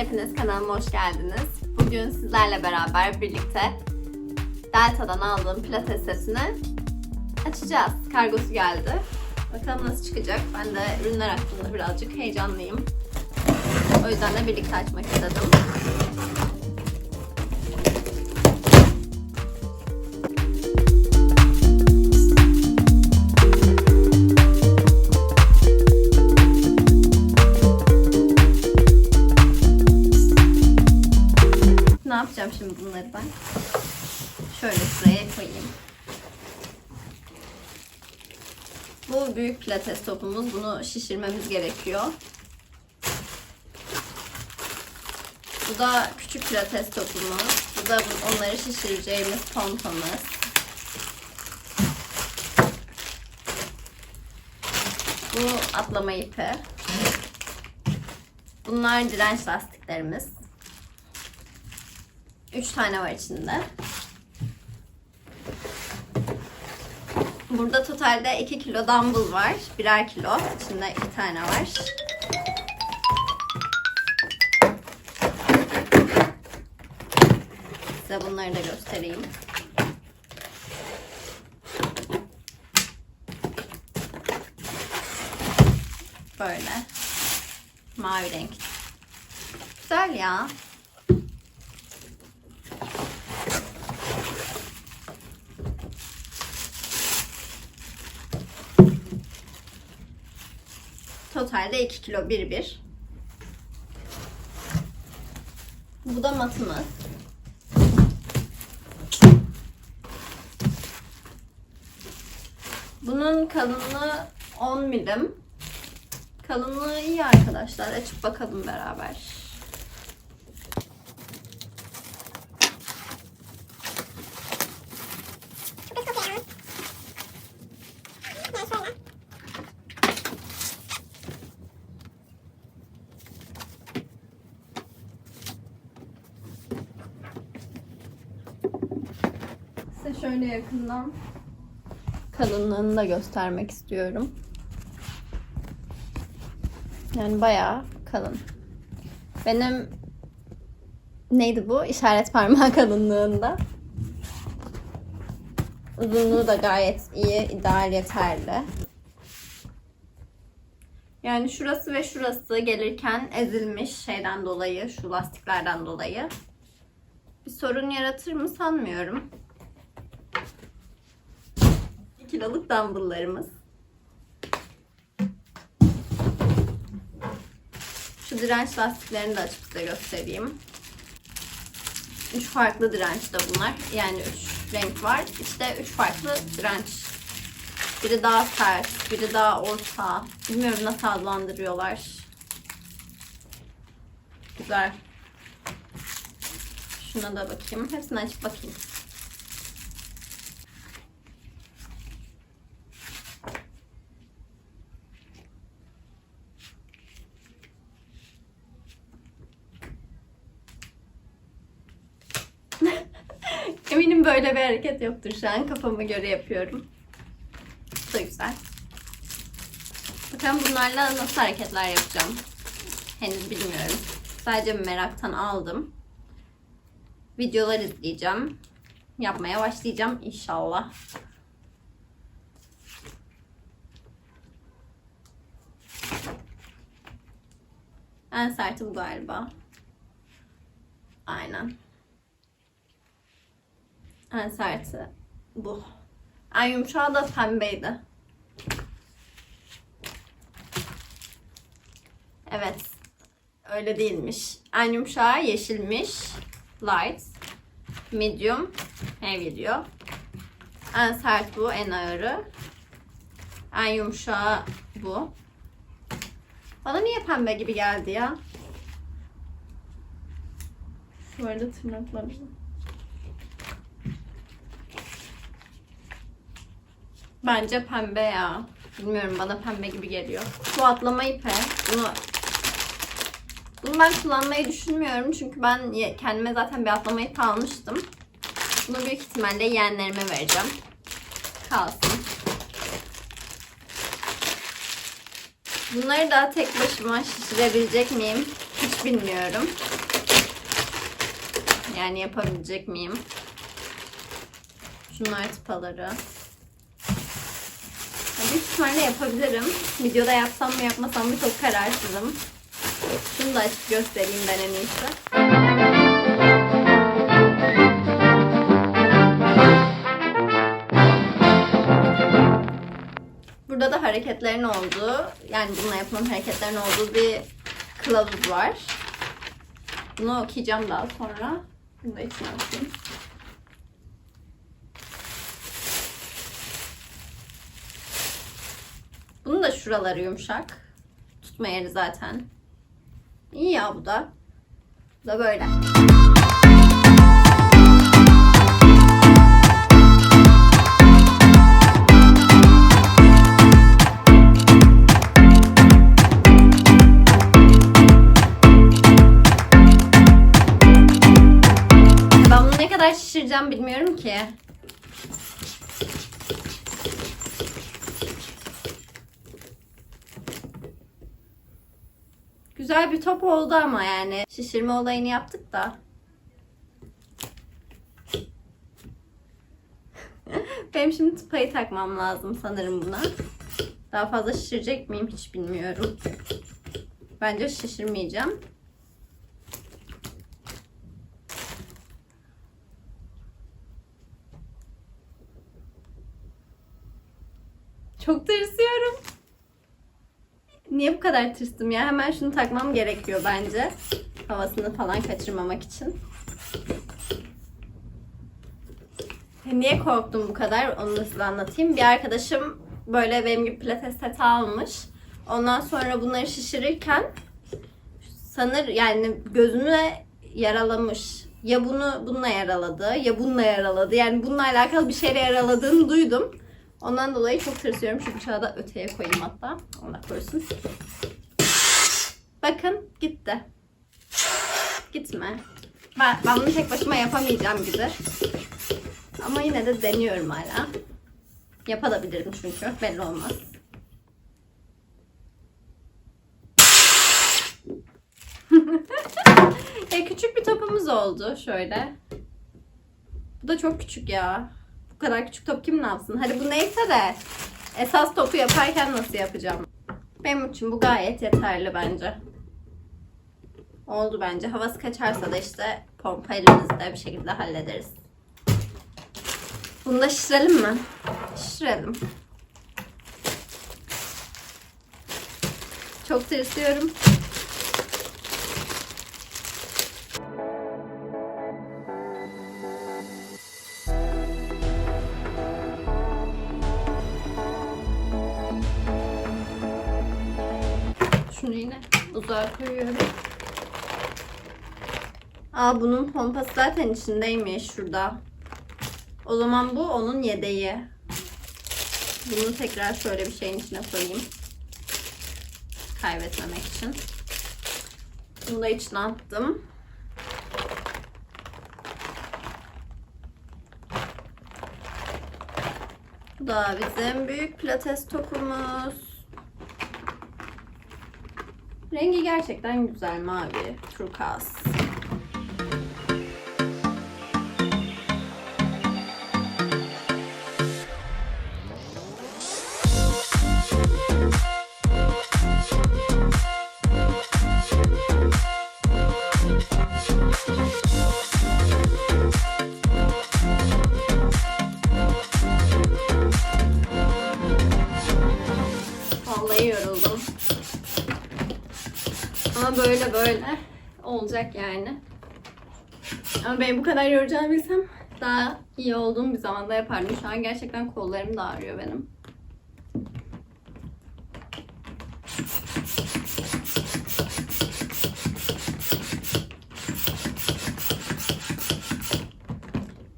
Hepiniz kanalıma hoş geldiniz. Bugün sizlerle beraber birlikte Delta'dan aldığım pilates setini açacağız. Kargosu geldi. Bakalım nasıl çıkacak. Ben de ürünler hakkında birazcık heyecanlıyım. O yüzden de birlikte açmak istedim. Pilates topumuz. Bunu şişirmemiz gerekiyor. Bu da küçük pilates topumuz. Bu da onları şişireceğimiz pomponumuz. Bu atlama ipi. Bunlar direnç lastiklerimiz. 3 tane var içinde. Burada totalde 2 kilo dumbbell var. Birer kilo. İçinde 2 tane var. Size bunları da göstereyim. Böyle. Mavi renk. Güzel ya. Totalde 2 kilo 1 1. Bu da matımız. Bunun kalınlığı 10 milim. Kalınlığı iyi arkadaşlar. Açıp bakalım beraber. Size şöyle yakından kalınlığını da göstermek istiyorum. Yani bayağı kalın. Benim neydi bu? İşaret parmağı kalınlığında. Uzunluğu da gayet iyi, ideal, yeterli. Yani şurası ve şurası gelirken ezilmiş şeyden dolayı, şu lastiklerden dolayı. Bir sorun yaratır mı sanmıyorum. 2 kiloluk dumbbelllarımız. Şu direnç lastiklerini de açıp size göstereyim. Üç farklı dirençte bunlar. Yani üç renk var. İşte üç farklı direnç. Biri daha sert, biri daha orta. Bilmiyorum nasıl adlandırıyorlar. Güzel. Şuna da bakayım. Hepsini açıp bakayım. Eminim böyle bir hareket yoktur şu an. Kafama göre yapıyorum. Bu da güzel. Bakalım bunlarla nasıl hareketler yapacağım. Henüz bilmiyorum. Sadece meraktan aldım. Videolar izleyeceğim. Yapmaya başlayacağım inşallah. En serti bu galiba. Aynen. En serti bu. En yumuşağı da pembeydi. Evet. Öyle değilmiş. En yumuşağı yeşilmiş. Light. Medium. Heavy diyor. En sert bu. En ağırı. En yumuşağı bu. Bana niye pembe gibi geldi ya? Şu arada tırnaklarım. Bence pembe ya. Bilmiyorum bana pembe gibi geliyor. Bu atlama ipi. Bunu bunu ben kullanmayı düşünmüyorum. Çünkü ben kendime zaten ipi almıştım. Bunu büyük ihtimalle yeğenlerime vereceğim. Kalsın. Bunları da tek başıma şişirebilecek miyim? Hiç bilmiyorum. Yani yapabilecek miyim? Şunlar tıpaları. Büyük ihtimalle yapabilirim. Videoda yapsam mı yapmasam mı çok kararsızım. Şunu da açıp göstereyim ben en iyisi. Burada da hareketlerin olduğu, yani bununla yapılan hareketlerin olduğu bir kılavuz var. Bunu okuyacağım daha sonra. Bunu da içine atayım. Bunun da şuraları yumuşak. Tutma yeri zaten. İyi ya bu da. Bu da böyle. Ben bunu ne kadar şişireceğim bilmiyorum ki. Güzel bir top oldu ama yani. Şişirme olayını yaptık da. Benim şimdi tıpayı takmam lazım sanırım buna. Daha fazla şişirecek miyim hiç bilmiyorum. Bence şişirmeyeceğim. Çok tırsıyorum. Niye bu kadar tırstım ya? Hemen şunu takmam gerekiyor bence. Havasını falan kaçırmamak için. Niye korktum bu kadar? Onu da size anlatayım. Bir arkadaşım böyle benim gibi pilates seti almış. Ondan sonra bunları şişirirken sanır yani gözüne yaralamış. Ya bunu bununla yaraladı ya bununla yaraladı. Yani bununla alakalı bir şeyle yaraladığını duydum. Ondan dolayı çok tırsıyorum. Şu bıçağı da öteye koyayım hatta. Allah korusun. Bakın gitti. Gitme. Ben, ben bunu tek başıma yapamayacağım gibi. Ama yine de deniyorum hala. Yapabilirim çünkü. Belli olmaz. e, küçük bir topumuz oldu şöyle. Bu da çok küçük ya. Kadar küçük top kim ne yapsın? Hadi bu neyse de esas topu yaparken nasıl yapacağım? Benim için bu gayet yeterli bence. Oldu bence. Havası kaçarsa da işte pompa elimizde bir şekilde hallederiz. Bunu da şişirelim mi? Şişirelim. Çok tırsıyorum. Yine uzağa koyuyorum. Aa bunun pompası zaten içindeymiş şurada. O zaman bu onun yedeği. Bunu tekrar şöyle bir şeyin içine koyayım. Kaybetmemek için. Bunu da içine attım. Bu da bizim büyük pilates topumuz. Rengi gerçekten güzel mavi, turkuaz. Vallahi yoruldum. Böyle böyle olacak yani. Ama beni bu kadar yoracağını bilsem daha iyi olduğum bir zamanda yapardım. Şu an gerçekten kollarım da ağrıyor benim.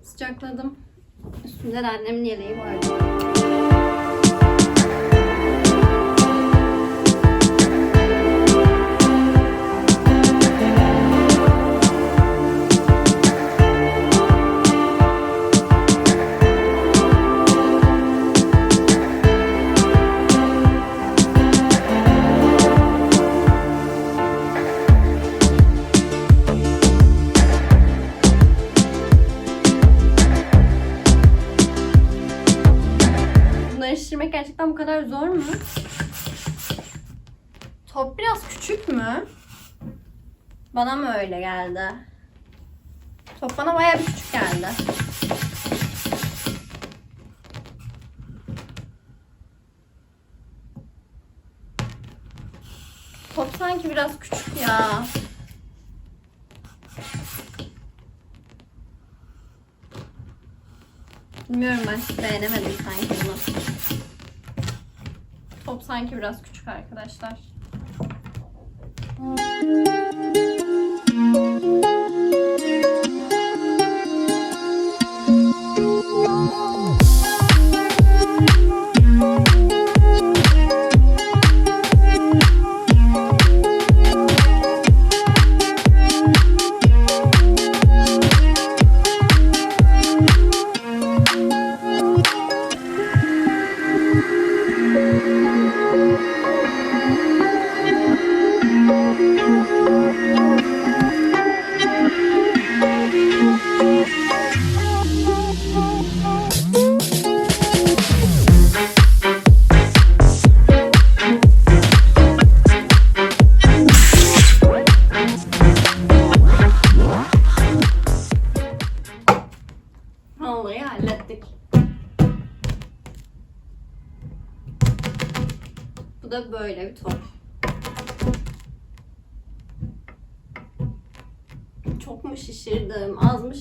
Sıcakladım. Üstünde de annemin yeleği vardı. Bu kadar zor mu? Top biraz küçük mü? Bana mı öyle geldi? Top bana bayağı bir küçük geldi. Top sanki biraz küçük ya. Bilmiyorum ben hiç beğenemedim sanki bunu. Sanki biraz küçük arkadaşlar.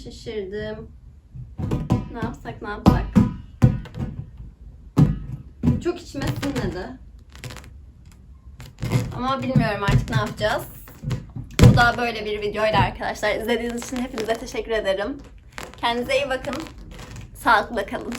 Şişirdim? Ne yapsak ne yapsak? Çok içime sinmedi. Ama bilmiyorum artık ne yapacağız. Bu da böyle bir videoydu arkadaşlar. İzlediğiniz için hepinize teşekkür ederim. Kendinize iyi bakın. Sağlıkla kalın.